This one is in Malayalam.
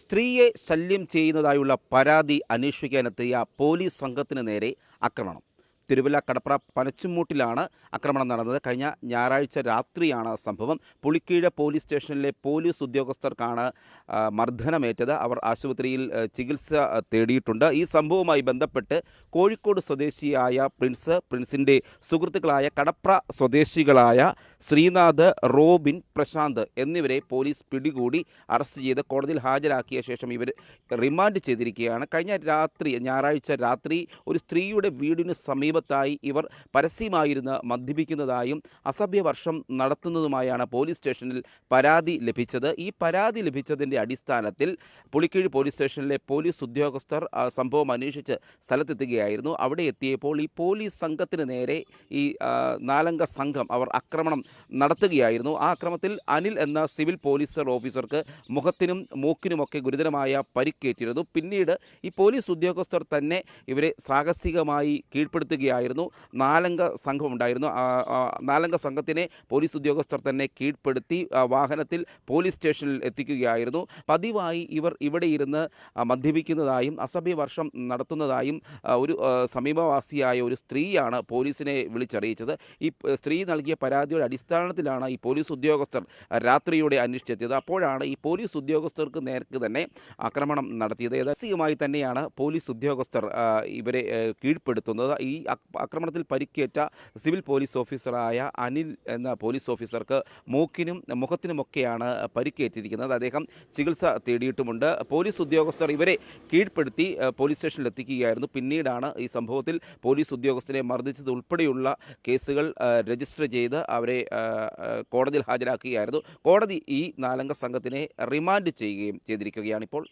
സ്ത്രീയെ ശല്യം ചെയ്യുന്നതായുള്ള പരാതി അന്വേഷിക്കാനെത്തിയ പോലീസ് സംഘത്തിന് നേരെ ആക്രമണം. തിരുവല്ല കടപ്ര പനച്ചുമൂട്ടിലാണ് ആക്രമണം നടന്നത്. കഴിഞ്ഞ ഞായറാഴ്ച രാത്രിയാണ് സംഭവം. പുളിക്കീഴ പോലീസ് സ്റ്റേഷനിലെ പോലീസ് ഉദ്യോഗസ്ഥർക്കാണ് മർദ്ദനമേറ്റത്. അവർ ആശുപത്രിയിൽ ചികിത്സ തേടിയിട്ടുണ്ട്. ഈ സംഭവവുമായി ബന്ധപ്പെട്ട് കോഴിക്കോട് സ്വദേശിയായ പ്രിൻസ് പ്രിൻസിന്റെ സുഹൃത്തുക്കളായ കടപ്ര സ്വദേശികളായ ശ്രീനാഥ് റോബിൻ പ്രശാന്ത് എന്നിവരെ പോലീസ് പിടികൂടി അറസ്റ്റ് ചെയ്ത് കോടതിയിൽ ഹാജരാക്കിയ ശേഷം ഇവർ റിമാൻഡ് ചെയ്തിരിക്കുകയാണ്. കഴിഞ്ഞ രാത്രി ഞായറാഴ്ച രാത്രി ഒരു സ്ത്രീയുടെ വീടിന് സമീപത്തായി ഇവർ പരസ്യമായിരുന്ന് മദ്യപിക്കുന്നതായും അസഭ്യവർഷം നടത്തുന്നതുമായാണ് പോലീസ് സ്റ്റേഷനിൽ പരാതി ലഭിച്ചത്. ഈ പരാതി ലഭിച്ചതിന്റെ അടിസ്ഥാനത്തിൽ പുളിക്കീഴ് പോലീസ് സ്റ്റേഷനിലെ പോലീസ് ഉദ്യോഗസ്ഥർ സംഭവം അന്വേഷിച്ച് സ്ഥലത്തെത്തുകയായിരുന്നു. അവിടെ എത്തിയപ്പോൾ ഈ പോലീസ് സംഘത്തിന് നേരെ ഈ നാലംഗ സംഘം അവർ ആക്രമണം നടത്തുകയായിരുന്നു. ആ ആക്രമത്തിൽ അനിൽ എന്ന സിവിൽ പോലീസ് ഓഫീസർക്ക് മുഖത്തിനും മൂക്കിനുമൊക്കെ ഗുരുതരമായ പരിക്കേറ്റിരുന്നു. പിന്നീട് ഈ പോലീസ് ഉദ്യോഗസ്ഥർ തന്നെ ഇവരെ സാഹസികമായി കീഴ്പ്പെടുത്തുകയായിരുന്നു നാലംഗ സംഘം ഉണ്ടായിരുന്നു ആ, ആ, നാലംഗ സംഘത്തിനെ പോലീസ് ഉദ്യോഗസ്ഥർ തന്നെ കീഴ്പ്പെടുത്തി വാഹനത്തിൽ പോലീസ് സ്റ്റേഷനിൽ എത്തിക്കുകയായിരുന്നു. പതിവായി ഇവർ ഇവിടെ ഇരുന്ന് മദ്യപിക്കുന്നതായും അസഭ്യവർഷം നടത്തുന്നതായും ഒരു സമീപവാസിയായ ഒരു സ്ത്രീയാണ് പോലീസിനെ വിളിച്ചറിയിച്ചത്. ഈ സ്ത്രീ നൽകിയ പരാതിയുടെ അടിസ്ഥാനത്തിലാണ് ഈ പോലീസ് ഉദ്യോഗസ്ഥർ രാത്രിയോടെ അന്വേഷിച്ചെത്തിയത് അപ്പോഴാണ് ഈ പോലീസ് ഉദ്യോഗസ്ഥർക്ക് നേർക്ക് തന്നെ ആക്രമണം നടത്തിയത്. ഏതാസികമായി തന്നെയാണ് പോലീസ് ഉദ്യോഗസ്ഥർ ഇവരെ കീഴ്പ്പെടുത്തുന്നത്. ഈ ആക്രമണത്തിൽ പരിക്കേറ്റ സിവിൽ പോലീസ് ഓഫീസറായ അനിൽ എന്ന പോലീസ് ഓഫീസർക്ക് മൂക്കിനും മുഖത്തിനുമൊക്കെയാണ് പരിക്കേറ്റിരിക്കുന്നത്. അദ്ദേഹം ചികിത്സ തേടിയിട്ടുമുണ്ട്. പോലീസ് ഉദ്യോഗസ്ഥർ ഇവരെ കീഴ്പ്പെടുത്തി പോലീസ് സ്റ്റേഷനിൽ എത്തിക്കുകയായിരുന്നു പിന്നീടാണ് ഈ സംഭവത്തിൽ പോലീസ് ഉദ്യോഗസ്ഥരെ മർദ്ദിച്ചത് ഉൾപ്പെടെയുള്ള കേസുകൾ രജിസ്റ്റർ ചെയ്ത് അവരെ കോടതിയിൽ ഹാജരാക്കുകയായിരുന്നു. കോടതി ഈ നാലംഗ സംഘത്തിനെ റിമാൻഡ് ചെയ്യുകയും ചെയ്തിരിക്കുകയാണിപ്പോൾ